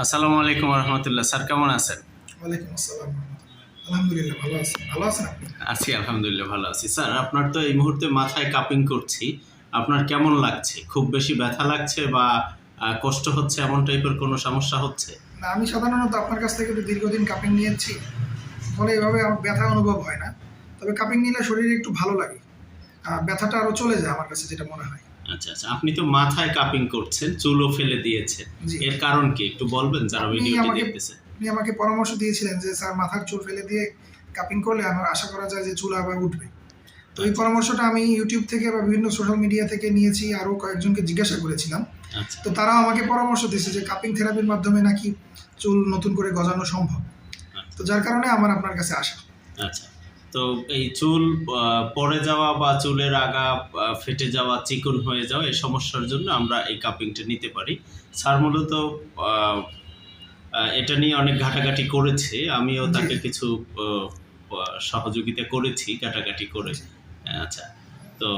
আসসালামু আলাইকুম রহমতুল্লাহ স্যার কেমন আছেন? ওয়ালাইকুম আসসালাম আলহামদুলিল্লাহ ভালো আছি। ভালো আছেন আছি আলহামদুলিল্লাহ ভালো আছি। স্যার আপনার তো এই মুহূর্তে মাথায় কাপিং করছি। আপনার কেমন লাগছে? খুব বেশি ব্যথা লাগছে বা কষ্ট হচ্ছে এমন টাইপের কোনো সমস্যা হচ্ছে? না আমি সাধারণত আপনার কাছ থেকে তো দীর্ঘদিন কাপিং নিয়েছি। ফলে এভাবে আমার ব্যথা অনুভব হয় না। তবে কাপিং নিলে শরীরে একটু ভালো লাগে। ব্যথাটা আরও চলে যায় আমার কাছে যেটা মনে হয়। আচ্ছা আচ্ছা। আপনি তো মাথায় কাপিং করছেন চুলও ফেলে দিয়েছেন। এর কারণ কি? একটু বলবেন যারা ভিডিওটি দেখতেছে। আপনি আমাকে পরামর্শ দিয়েছিলেন যে স্যার মাথার চুল ফেলে দিয়ে কাপিং করলে আমার আশা করা যায় যে চুল আবার উঠবে। তো এই পরামর্শটা আমি ইউটিউব থেকে বা বিভিন্ন সোশ্যাল মিডিয়া থেকে নিয়েছি আরও কয়েকজনকে জিজ্ঞাসা করেছিলাম। আচ্ছা। তো তারাও আমাকে পরামর্শ দিয়েছে যে কাপিং থেরাপির মাধ্যমে নাকি চুল নতুন করে গজানো সম্ভব? তো যার কারণে আমার আপনার কাছে আসা। আচ্ছা। তো এই চুল পড়ে যাওয়া বা চুলের আগা ফেটে যাওয়া চিকন হয়ে যাওয়া এই সমস্যার জন্য আমরা এই কাপিংটা নিতে পারি। স্যার মূলত এটা নিয়ে অনেক ঘাটাঘাটি করেছে। আমিও তাকে কিছু সহযোগিতা করেছি ঘাটাঘাটি করে। আচ্ছা তো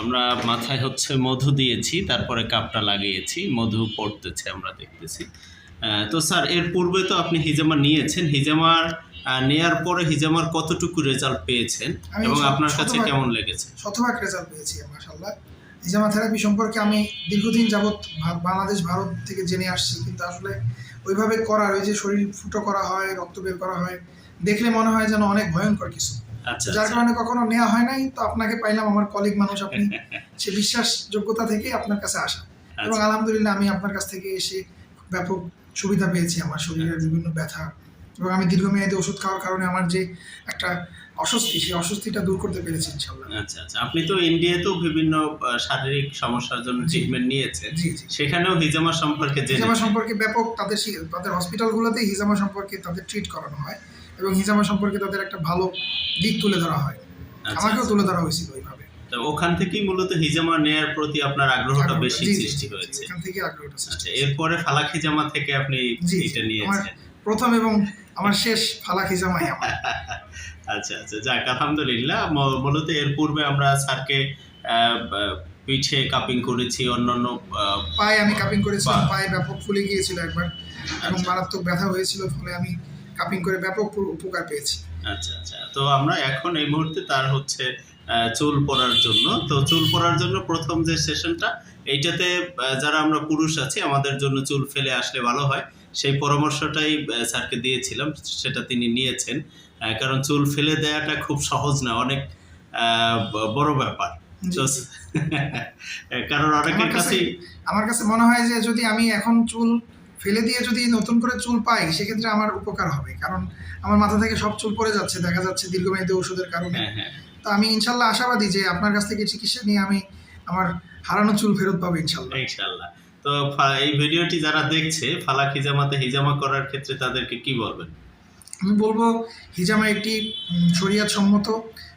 আমরা মাথায় হচ্ছে মধু দিয়েছি তারপরে কাপটা লাগিয়েছি মধু পড়তেছে আমরা দেখতেছি। তো স্যার এর পূর্বে তো আপনি হিজামা নিয়েছেন। হিজামার নেয়ার পরে হিজামার কতটুকু রেজাল্ট পেয়েছেন এবং আপনার কাছে কেমন লেগেছে? শতভাগ রেজাল্ট পেয়েছি মাসাল্লাহ হিজামা থেরাপি সম্পর্কে আমি দীর্ঘদিন যাবৎ বাংলাদেশ ভারত থেকে জেনে আসছি কিন্তু আসলে ওইভাবে করার ওই যে শরীর ফুটো করা হয় রক্ত বের করা হয় দেখলে মনে হয় যেন অনেক ভয়ঙ্কর কিছু। আচ্ছা যার আচ্ছা। কারণে কখনো নেওয়া হয় নাই তো আপনাকে পাইলাম আমার কলিগ মানুষ আপনি। সে বিশ্বাসযোগ্যতা থেকে আপনার কাছে আসা। এবং আচ্ছা, আলহামদুলিল্লাহ আমি আপনার কাছ থেকে এসে ব্যাপক সুবিধা পেয়েছি আমার শরীরের বিভিন্ন ব্যথা এবং আমি দীর্ঘমেয়াদী ওষুধ খাওয়ার কারণে আমার যে একটা অস্বস্তি সেই অস্বস্তিটা দূর করতে পেরেছি ইনশাল্লাহ আচ্ছা আচ্ছা। আপনি তো ইন্ডিয়াতেও বিভিন্ন শারীরিক সমস্যার জন্য ট্রিটমেন্ট নিয়েছেন। সেখানেও হিজামা সম্পর্কে হিজামা সম্পর্কে ব্যাপক তাদের তাদের হসপিটালগুলোতে হিজামা সম্পর্কে তাদের ট্রিট করানো হয় এবং হিজামা সম্পর্কে তাদের একটা ভালো দিক তুলে ধরা হয়। আচ্ছা, আমাকেও আচ্ছা। তুলে ধরা হয়েছিল ওইভাবে। তো ওখান থেকেই মূলত হিজামা নেয়ার প্রতি আপনার আগ্রহটা বেশি সৃষ্টি হয়েছে। এখান থেকে আগ্রহটা সৃষ্টি এরপরে ফালাক হিজামা থেকে আপনি এটা নিয়েছেন। প্রথম এবং আমার শেষ ফালাক হিজামাই আমার। আচ্ছা আচ্ছা যাক আলহামদুলিল্লাহ। মূলত এর পূর্বে আমরা স্যারকে পিঠে কাপিং করেছি অন্যান্য পায়ে আমি কাপিং করেছিলাম পায়ে ব্যাপক ফুলে গিয়েছিল একবার এবং আচ্ছা। মারাত্মক ব্যথা হয়েছিল ফলে আমি কাপিং করে ব্যাপক উপকার পেয়েছি। আচ্ছা আচ্ছা তো আমরা এখন এই মুহূর্তে তার হচ্ছে চুল পড়ার জন্য। তো চুল পড়ার জন্য প্রথম যে সেশনটা এইটাতে যারা আমরা পুরুষ আছি আমাদের জন্য চুল ফেলে আসলে ভালো হয়। সেই পরামর্শটাই স্যারকে দিয়েছিলাম সেটা তিনি নিয়েছেন। কারণ চুল ফেলে দেওয়াটা খুব সহজ না অনেক বড় ব্যাপার। কারণ অনেকের কাছে- আমার কাছে মনে হয় যে যদি আমি এখন চুল ফেলে দিয়ে যদি নতুন করে চুল পাই সেক্ষেত্রে আমার উপকার হবে। কারণ আমার মাথা থেকে সব চুল পড়ে যাচ্ছে দেখা যাচ্ছে দীর্ঘমেয়াদী ওষুধের কারণে। হ্যাঁ হ্যাঁ। তো আমি ইনশাল্লাহ আশাবাদী যে আপনার কাছ থেকে চিকিৎসা নিয়ে আমি আমার হারানো চুল ফেরত পাবো ইনশাল্লাহ। ইনশাল্লাহ। তো এই ভিডিওটি যারা দেখছে ফালাক হিজামাতে হিজামা করার ক্ষেত্রে তাদেরকে কি বলবেন? আমি বলব হিজামা একটি উম, শরিয়াতসম্মত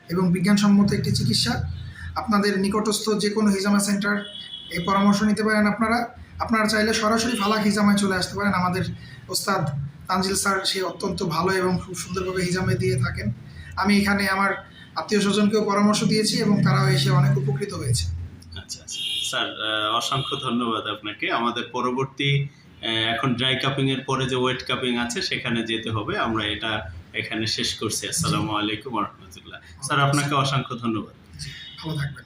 এবং বিজ্ঞানসম্মত একটি চিকিৎসা। আপনাদের নিকটস্থ যে কোনো হিজামা সেন্টার এই পরামর্শ নিতে পারেন আপনারা। আপনারা চাইলে সরাসরি ফালাক হিজামায় চলে আসতে পারেন। আমাদের ওস্তাদ তানজিল স্যার সে অত্যন্ত ভালো এবং খুব সুন্দরভাবে হিজামে দিয়ে থাকেন। আমি এখানে আমার আত্মীয় স্বজনকেও পরামর্শ দিয়েছি এবং তারাও এসে অনেক উপকৃত হয়েছে। আচ্ছা আচ্ছা। স্যার অসংখ্য ধন্যবাদ আপনাকে। আমাদের পরবর্তী এখন ড্রাই কাপিং এর পরে যে ওয়েট কাপিং আছে, সেখানে যেতে হবে। আমরা এটা এখানে শেষ করছি। আসসালামু আলাইকুম রহমতুল্লাহ। স্যার, আপনাকে অসংখ্য ধন্যবাদ। ভালো থাকবেন।